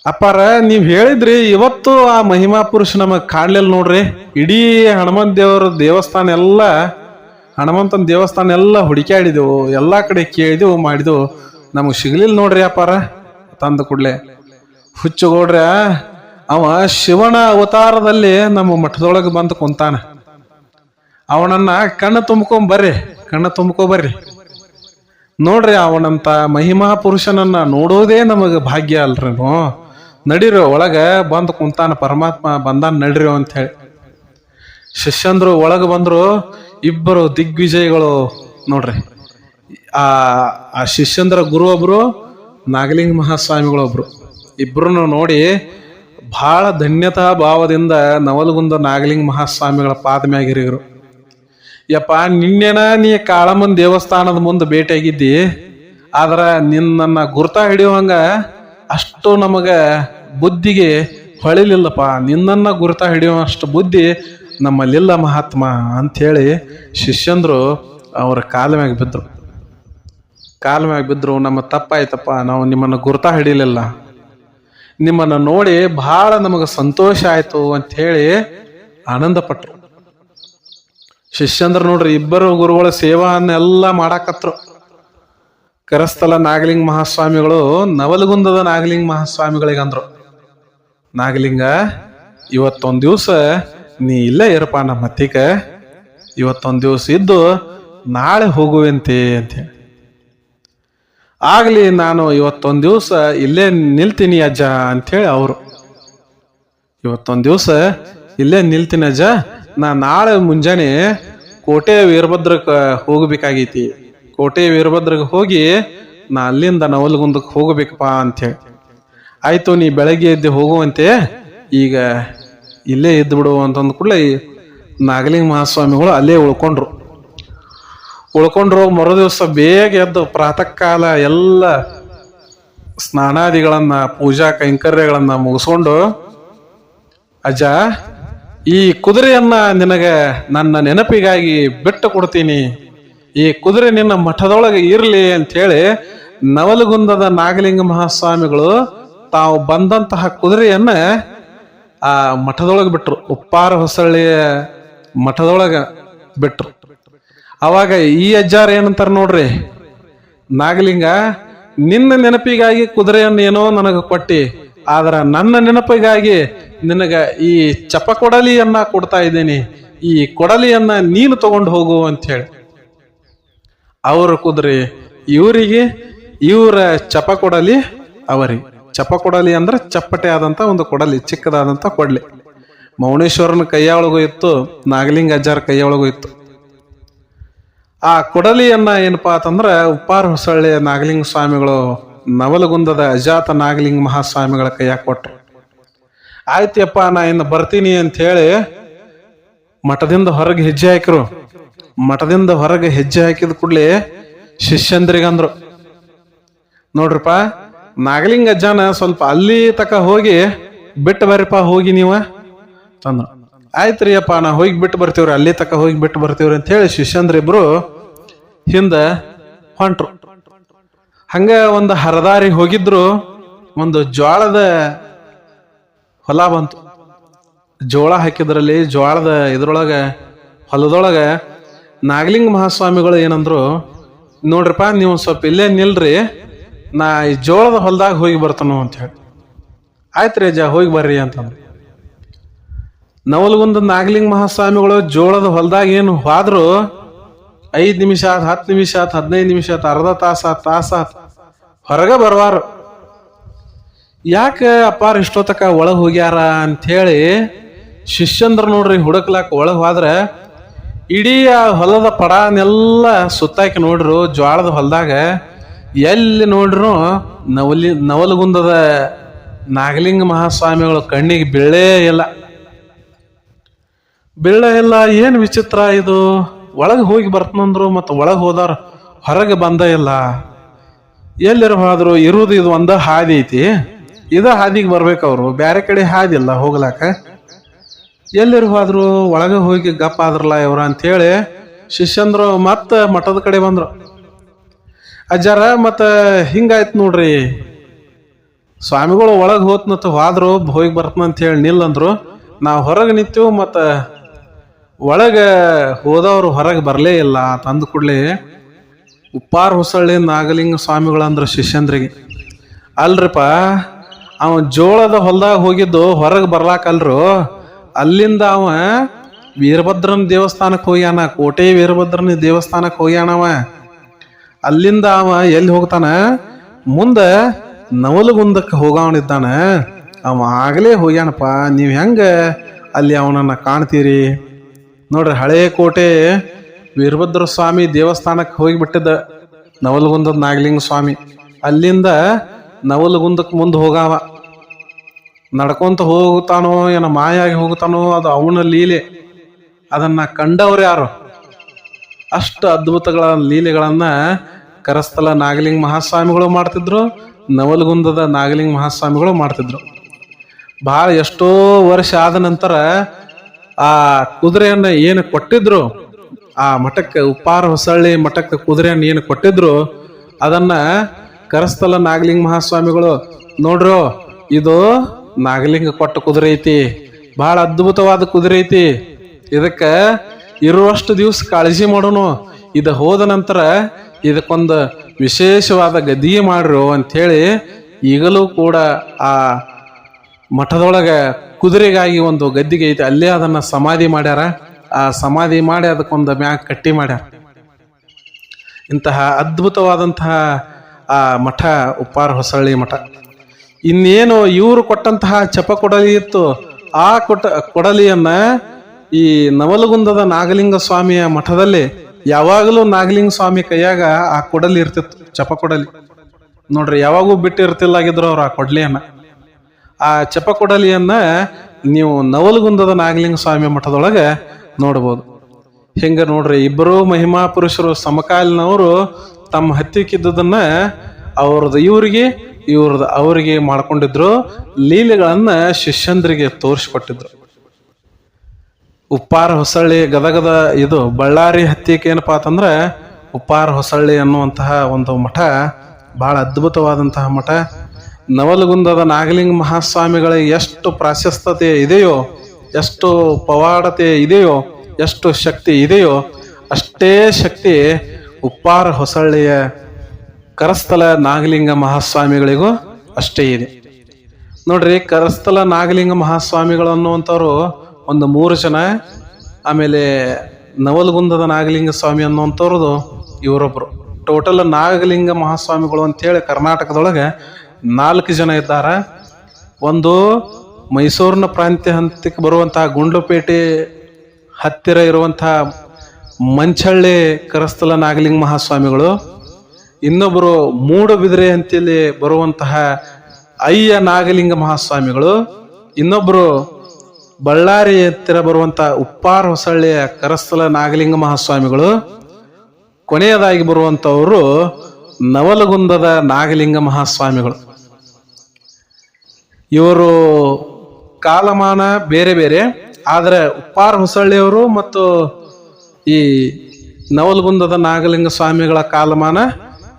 ಅಪ್ಪಾರ, ನೀವು ಹೇಳಿದ್ರಿ, ಇವತ್ತು ಆ ಮಹಿಮಾ ಪುರುಷ ನಮಗೆ ಕಾಣ್ಲಿಲ್ಲ ನೋಡ್ರಿ. ಇಡೀ ಹನುಮಂತ ದೇವರ ದೇವಸ್ಥಾನ ಎಲ್ಲ ಹನುಮಂತನ ದೇವಸ್ಥಾನ ಎಲ್ಲ ಹುಡುಕ್ಯಾಡಿದೆವು, ಎಲ್ಲ ಕಡೆ ಕೇಳಿದೆವು, ಮಾಡಿದೆವು. ನಮಗೆ ಸಿಗಲಿಲ್ಲ ನೋಡ್ರಿ ಅಪ್ಪಾರ, ತಂದ ಕೂಡ್ಲೆ. ಹುಚ್ಚುಗೌಡ್ರ, ಅವ ಶಿವನ ಅವತಾರದಲ್ಲಿ ನಮ್ಮ ಮಠದೊಳಗೆ ಬಂದು ಕುಂತಾನ. ಅವನನ್ನ ಕಣ್ಣು ತುಂಬ್ಕೊಂಡ್ ಬರ್ರಿ, ಕಣ್ಣು ತುಂಬ್ಕೊ ಬರ್ರಿ. ನೋಡ್ರಿ ಅವನಂತ ಮಹಿಮಾ ಪುರುಷನನ್ನ ನೋಡೋದೇ ನಮಗೆ ಭಾಗ್ಯ ಅಲ್ರಿ ನಡೀರಿ, ಒಳಗೆ ಬಂದು ಕುಂತಾನ, ಪರಮಾತ್ಮ ಬಂದಾನ ನಡ್ರಿ ಅಂತ ಹೇಳಿ. ಶಿಷ್ಯಂದ್ರು ಒಳಗೆ ಬಂದ್ರು ಇಬ್ಬರು ದಿಗ್ವಿಜಯಗಳು ನೋಡ್ರಿ. ಆ ಆ ಶಿಷ್ಯಂದ್ರ ಗುರು ಒಬ್ರು, ನಾಗಲಿಂಗ ಮಹಾಸ್ವಾಮಿಗಳು ಒಬ್ರು. ಇಬ್ಬರನ್ನು ನೋಡಿ ಬಹಳ ಧನ್ಯತಾ ಭಾವದಿಂದ ನವಲಗುಂದ ನಾಗಲಿಂಗ ಮಹಾಸ್ವಾಮಿಗಳ ಪಾದ ಮ್ಯಾಗಿರಿಗರು ಯಪ್ಪ, ನಿನ್ನೆನ ನೀ ಕಾಳಮ್ಮನ ದೇವಸ್ಥಾನದ ಮುಂದೆ ಭೇಟಿಯಾಗಿದ್ದಿ, ಆದ್ರೆ ನಿನ್ನನ್ನು ಗುರುತ ಹಿಡಿಯುವಂಗ ಅಷ್ಟು ನಮಗೆ ಬುದ್ಧಿಗೆ ಹೊಳಿಲಿಲ್ಲಪ್ಪ. ನಿನ್ನನ್ನು ಗುರುತ ಹಿಡಿಯುವಷ್ಟು ಬುದ್ಧಿ ನಮ್ಮಲ್ಲಿಲ್ಲ ಮಹಾತ್ಮ ಅಂಥೇಳಿ ಶಿಷ್ಯಂದರು ಅವರ ಕಾಲ ಮ್ಯಾಗ ಬಿದ್ರು. ಕಾಲ ಮ್ಯಾಗ ಬಿದ್ರು, ನಮ್ಮ ತಪ್ಪಾಯ್ತಪ್ಪ, ನಾವು ನಿಮ್ಮನ್ನು ಗುರ್ತ ಹಿಡಿಲಿಲ್ಲ. ನಿಮ್ಮನ್ನು ನೋಡಿ ಬಹಳ ನಮಗೆ ಸಂತೋಷ ಆಯಿತು ಅಂತ ಹೇಳಿ ಆನಂದ ಪಟ್ರು. ಶಿಷ್ಯಂದ್ರ ನೋಡ್ರಿ, ಇಬ್ಬರು ಗುರುಗಳ ಸೇವಾನ್ನೆಲ್ಲ ಮಾಡಾಕತ್ರು. ಕರಸ್ಥಲ ನಾಗಲಿಂಗ ಮಹಾಸ್ವಾಮಿಗಳು ನವಲಗುಂದದ ನಾಗಲಿಂಗ ಮಹಾಸ್ವಾಮಿಗಳಿಗೆ ಅಂದ್ರು ನಾಗಲಿಂಗ, ಇವತ್ತೊಂದು ದಿವ್ಸ ನೀ ಇಲ್ಲೇ ಇರಪ್ಪ ನಮ್ಮ ಮತ್ತಿಕ ಇವತ್ತೊಂದು ದಿವಸ ಇದ್ದು ನಾಳೆ ಹೋಗುವಂತೆ ಅಂತ ಹೇಳಿ ಆಗ್ಲಿ ನಾನು ಇವತ್ತೊಂದು ದಿವಸ ಇಲ್ಲೇ ನಿಲ್ತೀನಿ ಅಜ್ಜ ಅಂಥೇಳಿ ಅವರು. ಇವತ್ತೊಂದು ದಿವಸ ಇಲ್ಲೇ ನಿಲ್ತೀನಿ ಅಜ್ಜ. ನಾ ನಾಳೆ ಮುಂಜಾನೆ ಕೋಟೆ ವೀರಭದ್ರಕ್ಕೆ ಹೋಗಬೇಕಾಗೈತಿ. ಕೋಟೆ ವೀರಭದ್ರಕ್ಕೆ ಹೋಗಿ ನಾ ಅಲ್ಲಿಂದ ನವಲಗುಂದಕ್ಕೆ ಹೋಗಬೇಕಪ್ಪ ಅಂಥೇಳಿ ಆಯ್ತು, ನೀ ಬೆಳಗ್ಗೆ ಎದ್ದು ಹೋಗುವಂತೆ. ಈಗ ಇಲ್ಲೇ ಇದ್ದು ಬಿಡು ಅಂತಂದ ಕೂಡಲೇ ನಾಗಲಿಂಗ ಮಹಾಸ್ವಾಮಿಗಳು ಅಲ್ಲೇ ಉಳ್ಕೊಂಡ್ರು. ಉಳ್ಕೊಂಡ್ರು ಮರುದಿವಸ ಬೇಗ ಎದ್ದು ಪ್ರಾತಃ ಕಾಲ ಎಲ್ಲ ಸ್ನಾನಾದಿಗಳನ್ನ, ಪೂಜಾ ಕೈಂಕರ್ಯಗಳನ್ನ ಮುಗಿಸ್ಕೊಂಡು, ಅಜ್ಜ, ಈ ಕುದುರೆಯನ್ನ ನಿನಗೆ ನನ್ನ ನೆನಪಿಗಾಗಿ ಬಿಟ್ಟು ಕೊಡ್ತೀನಿ. ಈ ಕುದುರೆ ನಿನ್ನ ಮಠದೊಳಗೆ ಇರಲಿ ಹೇಳಿ ನವಲಗುಂದದ ನಾಗಲಿಂಗ ಮಹಾಸ್ವಾಮಿಗಳು ತಾವು ಬಂದಂತಹ ಕುದುರೆಯನ್ನ ಆ ಮಠದೊಳಗೆ ಬಿಟ್ರು. ಉಪ್ಪಾರ ಹೊಸಳ್ಳಿಯ ಮಠದೊಳಗೆ ಬಿಟ್ರು. ಅವಾಗ ಈ ಅಜ್ಜಾರ ಏನಂತಾರ ನೋಡ್ರಿ? ನಾಗಲಿಂಗ, ನಿನ್ನ ನೆನಪಿಗಾಗಿ ಕುದುರೆಯನ್ನು ಏನೋ ನನಗೆ ಕೊಟ್ಟಿ, ಆದ್ರ ನನ್ನ ನೆನಪಿಗಾಗಿ ನಿನಗ ಈ ಚಪ ಕೊಡಲಿಯನ್ನ ಕೊಡ್ತಾ ಇದ್ದೀನಿ. ಈ ಕೊಡಲಿಯನ್ನ ನೀನು ತಗೊಂಡು ಹೋಗು ಅಂತ ಹೇಳಿ ಅವರ ಕುದುರೆ, ಇವರಿಗೆ ಇವರ ಚಪ ಕೊಡಲಿ ಅವರಿಗೆ. ಚಪ ಕೊಡಲಿ ಅಂದ್ರೆ ಚಪ್ಪಟೆ ಆದಂತ ಒಂದು ಕೊಡಲಿ, ಚಿಕ್ಕದಾದಂತ ಕೊಡಲಿ. ಮೌನೇಶ್ವರನ ಕೈಯೊಳಗೂ ಇತ್ತು, ನಾಗಲಿಂಗ ಅಜ್ಜಾರ ಕೈಯೊಳಗೂ ಇತ್ತು. ಆ ಕೊಡಲಿಯನ್ನ ಏನಪ್ಪಾ ಅಂತಂದ್ರೆ ಉಪ್ಪಾರ ಹೊಸಳ್ಳಿ ನಾಗಲಿಂಗ ಸ್ವಾಮಿಗಳು ನವಲಗುಂದದ ಅಜಾತ ನಾಗಲಿಂಗ ಮಹಾಸ್ವಾಮಿಗಳ ಕೈಯಾಗ ಕೊಟ್ಟರು ಆಯ್ತಪ್ಪ ನಾ ಇನ್ನು ಬರ್ತೀನಿ ಅಂತ ಹೇಳಿ ಮಠದಿಂದ ಹೊರಗೆ ಹೆಜ್ಜೆ ಹಾಕಿರು. ಮಠದಿಂದ ಹೊರಗೆ ಹೆಜ್ಜೆ ಹಾಕಿದ ಕೂಡಲೇ ಶಿಷ್ಯಂದ್ರಿಗಂದ್ರು, ನೋಡ್ರಪ್ಪ ನಾಗಲಿಂಗ ಅಜ್ಜನ ಸ್ವಲ್ಪ ಅಲ್ಲಿ ತಕ ಹೋಗಿ ಬಿಟ್ಟು ಬರ್ರಿಪ್ಪ, ಹೋಗಿ ನೀವ ತಂದ್ರು. ಆಯ್ತ್ರಿ ಅಪ್ಪ ನಾ ಹೋಗಿ ಬಿಟ್ಟು ಬರ್ತೀವ್ರಿ, ಅಲ್ಲಿ ತಕ ಹೋಗಿ ಬಿಟ್ಟು ಬರ್ತೀವ್ರಿ ಅಂತ ಹೇಳಿ ಶಿಷ್ಯಂದ್ರ ಇಬ್ರು ಹಿಂದೆ ಹೊಂಟ್ರು. ಹಂಗ ಒಂದು ಹರದಾರಿ ಹೋಗಿದ್ರು, ಒಂದು ಜೋಳದ ಹೊಲ ಬಂತು. ಜೋಳ ಹಾಕಿದ್ರಲ್ಲಿ ಜೋಳದ ಇದ್ರೊಳಗೆ, ಹೊಲದೊಳಗೆ ನಾಗಲಿಂಗ ಮಹಾಸ್ವಾಮಿಗಳು ಏನಂದ್ರು, ನೋಡ್ರಪ್ಪ, ನೀವು ಸ್ವಲ್ಪ ಇಲ್ಲೇ ನಿಲ್ರಿ ನಾ ಈ ಜೋಳದ ಹೊಲದಾಗ ಹೋಗಿ ಬರ್ತಾನೋ ಅಂತ ಹೇಳಿ. ಆಯ್ತು ರೀ ಅಜ್ಜ ಹೋಗಿ ಬರ್ರಿ ಅಂತಂದ್ರು. ನವಲ್ಗುಂದ ನಾಗಲಿಂಗ ಮಹಾಸ್ವಾಮಿಗಳು ಜೋಳದ ಹೊಲದಾಗ ಏನು ಹೋದ್ರು? ಐದು ನಿಮಿಷ ಆತ್, ಹತ್ತು ನಿಮಿಷ ಆತ್, ಹದಿನೈದು ನಿಮಿಷ ಆತ್, ಅರ್ಧ ತಾಸ ತಾಸ ಆತ್. ಹೊರಗ ಬರುವಾರು. ಯಾಕೆ ಅಪ್ಪಾರ ಇಷ್ಟೊತ್ತಕ ಒಳಗೆ ಹೋಗ್ಯಾರ ಅಂಥೇಳಿ ಶಿಷ್ಯಂದ್ರ ನೋಡ್ರಿ ಹುಡುಕ್ಲಾಕ ಒಳಗೆ ಹೋದ್ರೆ ಇಡೀ ಆ ಹೊಲದ ಪಡಾನೆಲ್ಲ ಸುತ್ತಾಕಿ ನೋಡ್ರು ಜ್ವಾಳದ ಹೊಲದಾಗ. ಎಲ್ಲಿ ನೋಡ್ರು ನವಲಿ, ನವಲಗುಂದದ ನಾಗಲಿಂಗ ಮಹಾಸ್ವಾಮಿಗಳು ಕಣ್ಣಿಗೆ ಬೀಳೇ ಇಲ್ಲ. ಬೀಳ ಇಲ್ಲ, ಏನು ವಿಚಿತ್ರ ಇದು? ಒಳಗೆ ಹೋಗಿ ಬರ್ತನಂದ್ರು ಮತ್ತು ಒಳಗೆ ಹೋದಾರ ಹೊರಗೆ ಬಂದ ಇಲ್ಲ. ಎಲ್ಲಿರ ಹೋದ್ರು ಇರುವುದು ಇದು ಒಂದ ಹಾದಿ ಐತಿ. ಇದ ಹಾದಿಗೆ ಬರ್ಬೇಕವ್ರು ಬ್ಯಾರೆ ಕಡೆ ಹಾದಿ ಇಲ್ಲ ಹೋಗ್ಲಾಕ. ಎಲ್ಲರೂ ಹೋದ್ರು ಒಳಗೆ ಹೋಗಿ ಗಪ್ಪ ಆದ್ರಲ್ಲ ಇವ್ರ ಅಂತೇಳಿ ಶಿಷ್ಯಂದ್ರು ಮತ್ತೆ ಮಠದ ಕಡೆ ಬಂದ್ರು. ಅಜ್ಜಾರ, ಮತ್ತ ಹಿಂಗಾಯ್ತು ನೋಡ್ರಿ. ಸ್ವಾಮಿಗಳು ಒಳಗೆ ಹೋತ್ನತ್ತ ಹೋದ್ರು ಹೋಗಿ ಬರ್ತನ ಅಂತ ಹೇಳಿ ನಿಲ್ಲಂದ್ರು ನಾವು ಹೊರಗೆ ನಿಂತೀವಿ ಮತ್ತು ಒಳಗೆ ಹೋದವರು ಹೊರಗೆ ಬರಲೇ ಇಲ್ಲ, ತಂದು ಕೂಡಲೇ ಉಪ್ಪಾರ ಹೊಸಳ್ಳಿ ನಾಗಲಿಂಗ ಸ್ವಾಮಿಗಳಂದ್ರು ಶಿಷ್ಯಂದ್ರಿಗೆ. ಅಲ್ರಿಪ್ಪ ಅವ ಜೋಳದ ಹೊಲ್ದಾಗ ಹೋಗಿದ್ದು ಹೊರಗೆ ಬರ್ಲಾಕಲ್ರು ಅಲ್ಲಿಂದ ಅವ ವೀರಭದ್ರನ ದೇವಸ್ಥಾನಕ್ಕೆ ಹೋಗ್ಯಾನ, ಕೋಟೆ ವೀರಭದ್ರನ ದೇವಸ್ಥಾನಕ್ಕೆ ಹೋಗ್ಯಾನವ. ಅಲ್ಲಿಂದ ಅವ ಎಲ್ಲಿ ಹೋಗ್ತಾನ? ಮುಂದೆ ನವಲಗುಂದಕ್ಕೆ ಹೋಗವನಿದ್ದಾನ. ಅವ ಆಗಲೇ ಹೋಗ್ಯಾನಪ್ಪ, ನೀವು ಹೆಂಗ ಅಲ್ಲಿ ಅವನನ್ನ ಕಾಣ್ತೀರಿ? ನೋಡ್ರಿ ಹಳೆಯ ಕೋಟೆ ವೀರಭದ್ರ ಸ್ವಾಮಿ ದೇವಸ್ಥಾನಕ್ಕೆ ಹೋಗಿಬಿಟ್ಟಿದ್ದ ನವಲಗುಂದದ ನಾಗಲಿಂಗ ಸ್ವಾಮಿ. ಅಲ್ಲಿಂದ ನವಲಗುಂದಕ್ಕೆ ಮುಂದೆ ಹೋಗಾವ. ನಡ್ಕೊಂತ ಹೋಗ್ತಾನೋ ಏನೋ ಮಾಯಾಗಿ ಹೋಗ್ತಾನೋ ಅದು ಅವನ ಲೀಲೆ. ಅದನ್ನ ಕಂಡವ್ರು ಯಾರು? ಅಷ್ಟು ಅದ್ಭುತಗಳ ಲೀಲೆಗಳನ್ನ ಕರಸ್ಥಲ ನಾಗಲಿಂಗ ಮಹಾಸ್ವಾಮಿಗಳು ಮಾಡ್ತಿದ್ರು, ನವಲಗುಂದದ ನಾಗಲಿಂಗ ಮಹಾಸ್ವಾಮಿಗಳು ಮಾಡ್ತಿದ್ರು. ಭಾಳ ಎಷ್ಟೋ ವರ್ಷ ಆದ ನಂತರ ಆ ಕುದುರೆಯನ್ನು ಏನು ಕೊಟ್ಟಿದ್ರು, ಆ ಮಠಕ್ಕೆ ಉಪ್ಪಾರ ಹೊಸಳ್ಳಿ ಮಠಕ್ಕೆ ಕುದುರೆಯನ್ನು ಏನು ಕೊಟ್ಟಿದ್ರು, ಅದನ್ನ ಕರಸ್ಥಲ ನಾಗಲಿಂಗ ಮಹಾಸ್ವಾಮಿಗಳು, ನೋಡ್ರೋ, ಇದು ನಾಗಲಿಂಗ ಕೊಟ್ಟ ಕುದುರೆ ಐತಿ ಬಹಳ ಅದ್ಭುತವಾದ ಕುದುರೆ ಐತಿ, ಇದಕ್ಕೆ ಇರುವಷ್ಟು ದಿವಸ ಕಾಳಜಿ ಮಾಡೋನು. ಇದು ಹೋದ ನಂತರ ಇದಕ್ಕೊಂದು ವಿಶೇಷವಾದ ಗದಿ ಮಾಡ್ರು ಅಂಥೇಳಿ ಈಗಲೂ ಕೂಡ ಆ ಮಠದೊಳಗೆ ಕುದುರೆಗಾಗಿ ಒಂದು ಗದ್ದಿಗೆ ಐತೆ, ಅಲ್ಲೇ ಅದನ್ನು ಸಮಾಧಿ ಮಾಡ್ಯಾರ. ಆ ಸಮಾಧಿ ಮಾಡಿ ಅದಕ್ಕೊಂದು ಮ್ಯಾಗ ಕಟ್ಟಿ ಮಾಡ್ಯಾರ. ಇಂತಹ ಅದ್ಭುತವಾದಂತಹ ಆ ಮಠ, ಉಪ್ಪಾರ ಹೊಸಳ್ಳಿ ಮಠ. ಇನ್ನೇನು ಇವರು ಕೊಟ್ಟಂತಹ ಚಪ ಕೊಡಲಿ ಇತ್ತು, ಆ ಕೊಟ್ಟ ಕೊಡಲಿಯನ್ನ ಈ ನವಲಗುಂದದ ನಾಗಲಿಂಗ ಸ್ವಾಮಿಯ ಮಠದಲ್ಲಿ ಯಾವಾಗಲೂ ನಾಗಲಿಂಗ ಸ್ವಾಮಿ ಕೈಯಾಗ ಆ ಕೊಡಲಿ ಇರ್ತಿತ್ತು, ಚಪ ಕೊಡಲಿ. ನೋಡ್ರಿ, ಯಾವಾಗೂ ಬಿಟ್ಟಿರ್ತಿಲ್ಲಾಗಿದ್ರು ಅವ್ರು ಆ ಕೊಡಲಿಯನ್ನ. ಆ ಚಪ ಕೊಡಲಿಯನ್ನ ನೀವು ನವಲಗುಂದದ ನಾಗಲಿಂಗ ಸ್ವಾಮಿ ಮಠದೊಳಗೆ ನೋಡ್ಬೋದು. ಹಿಂಗ ನೋಡ್ರಿ, ಇಬ್ಬರು ಮಹಿಮಾ ಪುರುಷರು ಸಮಕಾಲೀನವರು ತಮ್ಮ ಹತ್ತಿಕ್ಕಿದ್ದದನ್ನ ಅವ್ರದ್ದು ಇವ್ರಿಗೆ, ಇವ್ರದ್ದು ಅವರಿಗೆ ಮಾಡ್ಕೊಂಡಿದ್ರು, ಲೀಲೆಗಳನ್ನ ಶಿಷ್ಯಂದ್ರಿಗೆ ತೋರಿಸ್ಕೊಟ್ಟಿದ್ರು. ಉಪ್ಪಾರ ಹೊಸಳ್ಳಿ ಗದಗದ ಇದು ಬಳ್ಳಾರಿ ಹತ್ತಿಕ್ಕೆ ಏನಪ್ಪಾ ಅಂತಂದ್ರೆ ಉಪ್ಪಾರ ಹೊಸಳ್ಳಿ ಅನ್ನುವಂತಹ ಒಂದು ಮಠ, ಬಹಳ ಅದ್ಭುತವಾದಂತಹ ಮಠ. ನವಲಗುಂದದ ನಾಗಲಿಂಗ ಮಹಾಸ್ವಾಮಿಗಳಿಗೆ ಎಷ್ಟು ಪ್ರಾಶಸ್ತ್ಯತೆ ಇದೆಯೋ, ಎಷ್ಟು ಪವಾಡತೆ ಇದೆಯೋ, ಎಷ್ಟು ಶಕ್ತಿ ಇದೆಯೋ, ಅಷ್ಟೇ ಶಕ್ತಿ ಉಪ್ಪಾರ ಹೊಸಳ್ಳಿಯ ಕರಸ್ಥಲ ನಾಗಲಿಂಗ ಮಹಾಸ್ವಾಮಿಗಳಿಗೂ ಅಷ್ಟೇ ಇದೆ. ನೋಡ್ರಿ, ಕರಸ್ಥಲ ನಾಗಲಿಂಗ ಮಹಾಸ್ವಾಮಿಗಳು ಅನ್ನುವಂಥವ್ರು ಒಂದು ಮೂರು ಜನ, ಆಮೇಲೆ ನವಲಗುಂದದ ನಾಗಲಿಂಗ ಸ್ವಾಮಿ ಅನ್ನುವಂಥವ್ರದ್ದು ಇವರೊಬ್ಬರು ಟೋಟಲ್ ನಾಗಲಿಂಗ ಮಹಾಸ್ವಾಮಿಗಳು ಅಂತೇಳಿ ಕರ್ನಾಟಕದೊಳಗೆ ನಾಲ್ಕು ಜನ ಇದ್ದಾರೆ. ಒಂದು ಮೈಸೂರಿನ ಪ್ರಾಂತ್ಯ ಹಂತಕ್ಕೆ ಬರುವಂತಹ ಗುಂಡ್ಲುಪೇಟೆ ಹತ್ತಿರ ಇರುವಂತಹ ಮಂಚಳ್ಳಿ ಕರಸ್ಥಲ ನಾಗಲಿಂಗ ಮಹಾಸ್ವಾಮಿಗಳು. ಇನ್ನೊಬ್ಬರು ಮೂಡಬಿದಿರೆ ಅಂತೇಳಿ ಬರುವಂತಹ ಅಯ್ಯ ನಾಗಲಿಂಗ ಮಹಾಸ್ವಾಮಿಗಳು. ಇನ್ನೊಬ್ಬರು ಬಳ್ಳಾರಿ ಹತ್ತಿರ ಬರುವಂತಹ ಉಪ್ಪಾರ ಹೊಸಳ್ಳಿಯ ಕರಸ್ಥಲ ನಾಗಲಿಂಗ ಮಹಾಸ್ವಾಮಿಗಳು, ಕೊನೆಯದಾಗಿ ಬರುವಂಥವರು ನವಲಗುಂದದ ನಾಗಲಿಂಗ ಮಹಾಸ್ವಾಮಿಗಳು. ಇವರು ಕಾಲಮಾನ ಬೇರೆ ಬೇರೆ, ಆದರೆ ಉಪ್ಪಾರ ಹೊಸಳ್ಳಿಯವರು ಮತ್ತು ಈ ನವಲಗುಂದದ ನಾಗಲಿಂಗ ಸ್ವಾಮಿಗಳ ಕಾಲಮಾನ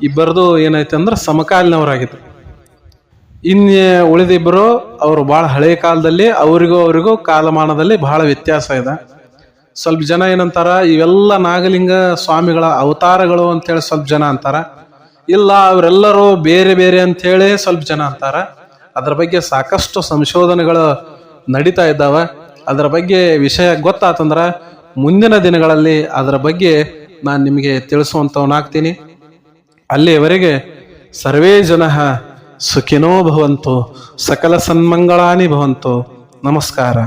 ಇಬ್ಬರದು ಏನೈತೆ ಅಂದ್ರೆ ಸಮಕಾಲೀನವರಾಗಿದ್ರು. ಇನ್ನು ಉಳಿದಿಬ್ಬರು ಅವರು ಭಾಳ ಹಳೆಯ ಕಾಲದಲ್ಲಿ, ಅವರಿಗೂ ಅವರಿಗೂ ಕಾಲಮಾನದಲ್ಲಿ ಬಹಳ ವ್ಯತ್ಯಾಸ ಇದೆ. ಸ್ವಲ್ಪ ಜನ ಏನಂತಾರ, ಇವೆಲ್ಲ ನಾಗಲಿಂಗ ಸ್ವಾಮಿಗಳ ಅವತಾರಗಳು ಅಂತೇಳಿ ಸ್ವಲ್ಪ ಜನ ಅಂತಾರ. ಇಲ್ಲ, ಅವರೆಲ್ಲರೂ ಬೇರೆ ಬೇರೆ ಅಂತೇಳಿ ಸ್ವಲ್ಪ ಜನ ಅಂತಾರ. ಅದ್ರ ಬಗ್ಗೆ ಸಾಕಷ್ಟು ಸಂಶೋಧನೆಗಳು ನಡೀತಾ ಇದ್ದಾವೆ. ಅದರ ಬಗ್ಗೆ ವಿಷಯ ಗೊತ್ತಾತಂದ್ರ ಮುಂದಿನ ದಿನಗಳಲ್ಲಿ ಅದರ ಬಗ್ಗೆ ನಾನು ನಿಮಗೆ ತಿಳಿಸುವಂಥವನಾಗ್ತೀನಿ ಅಲ್ಲಿಯವರೆಗೆ ಸರ್ವೇ ಜನ ಸುಖಿನೋ ಭವಂತು ಸಕಲ ಸನ್ಮಂಗಳಾನಿ ಭವಂತು ನಮಸ್ಕಾರ